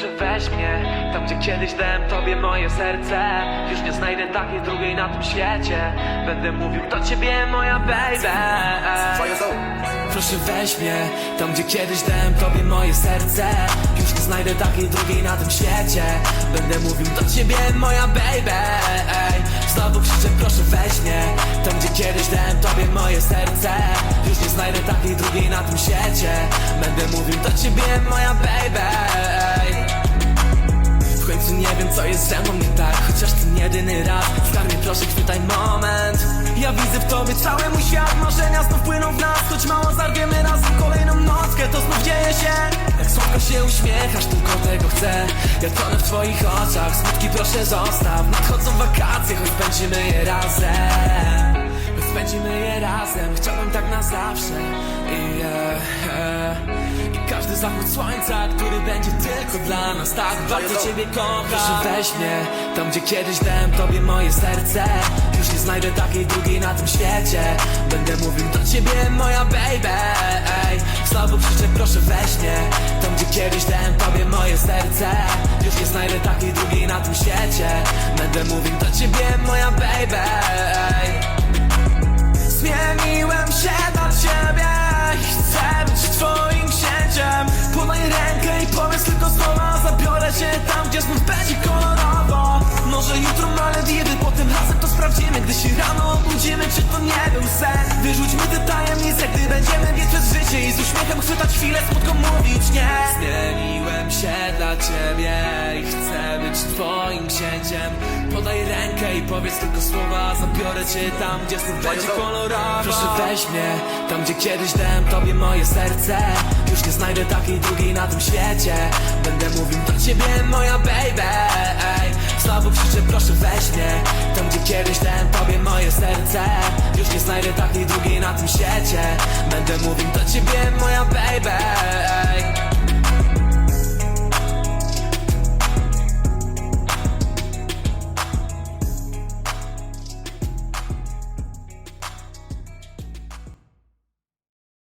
weź mnie. Tam gdzie kiedyś dałem tobie moje serce Już nie znajdę takiej drugiej na tym świecie. Będę mówił do ciebie moja baby. Proszę weź mnie. Tam gdzie kiedyś dałem tobie moje serce Już nie znajdę takiej drugiej na tym świecie. Będę mówił do ciebie moja baby. Ej, Znowu krzyczę proszę weź mnie. Tam gdzie kiedyś dałem tobie moje serce Już nie znajdę takiej drugiej na tym świecie. Będę mówił do ciebie moja baby wiem co jest ze mną nie tak Chociaż ten jedyny raz Skarbie proszę chwytaj moment. Ja widzę w tobie cały mój świat Marzenia znów płyną w nas Choć mało zarwiemy razem kolejną nockę To znów dzieje się. Jak słodko się uśmiechasz Tylko tego chcę. Ja tonę w twoich oczach Smutki proszę zostaw. Nadchodzą wakacje Choć spędzimy je razem spędzimy je razem. Chciałbym tak na zawsze. I yeah, yeah. I każdy zachód słońca, który będzie tylko dla nas. Tak bardzo ciebie kocham. Proszę weź mnie, tam gdzie kiedyś dałem tobie moje serce Już nie znajdę takiej drugiej na tym świecie. Będę mówił do ciebie moja baby. Ej, Znowu krzyczę proszę weź mnie. Tam gdzie kiedyś dałem tobie moje serce Już nie znajdę takiej drugiej na tym świecie. Będę mówił do Cię tam, gdzie znów będzie kolorowo. Może jutro Malediwy, potem razem to sprawdzimy. Gdy się rano obudzimy, czy to nie był sen? Wyrzućmy te tajemnice, gdy będziemy biec przez życie. I z uśmiechem chwytać chwilę, smutko mówić nie. Zmieniłem się dla ciebie i chcę być twoim księciem. Podaj rękę i powiedz tylko słowa. Zabiorę cię tam, gdzie znów będzie kolorowo. Proszę weź mnie, tam gdzie kiedyś dałem tobie moje serce Już nie znajdę takiej drugiej na tym świecie. Będę mówił do ciebie moja baby Ej, Znowu krzyczę proszę weź mnie. Tam gdzie kiedyś dałem tobie moje serce Już nie znajdę takiej drugiej na tym świecie. Będę mówił do ciebie moja baby.